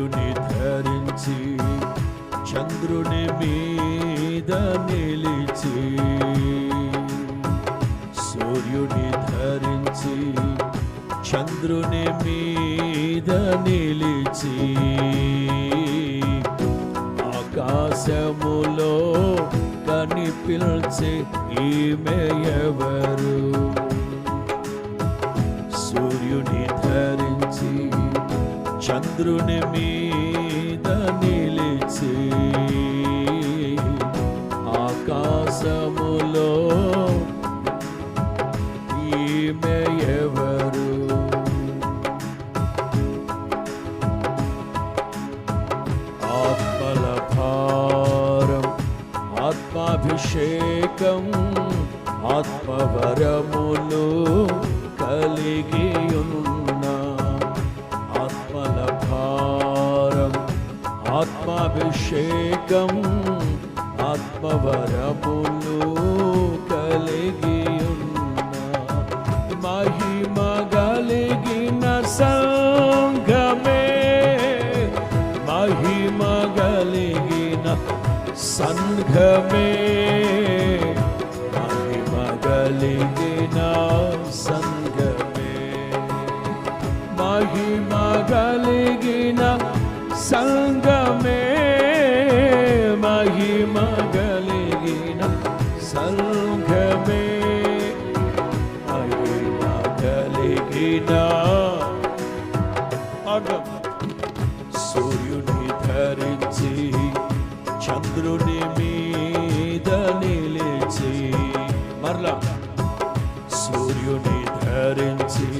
సూర్యుని ధరించి చంద్రుని మీద నిలిచి. సూర్యుని ధరించి చంద్రుని మీద నిలిచి. ఆకాశములో కనిపించే ఈమె ఎవరు? చంద్రుని మీద నిలిచి ఆకాశములో ఈమె ఎవరు? ఆత్మల భారం ఆత్మాభిషేకం ఆత్మవరములు కలిగి ఆత్మల ఆత్మాభిషేకం ఆత్మవరములు కలిగి ఉన్న మహిమ కలిగిన సంఘమే మహిమ కలిగిన సంఘమే మహిమ కలిగిన సంగమే మహిమ కలిగిన సంఘమే. మహిమ కలిగిన అగం సూర్యుని ధరించి చంద్రుని మీద నిలిచి మరలా సూర్యుని ధరించి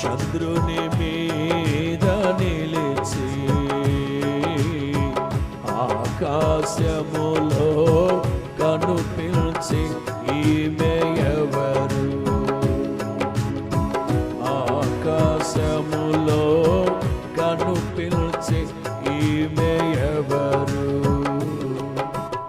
చంద్రుని మీద నిలిచి ఆకాశములో కనుపించి ఈమె ఎవరు?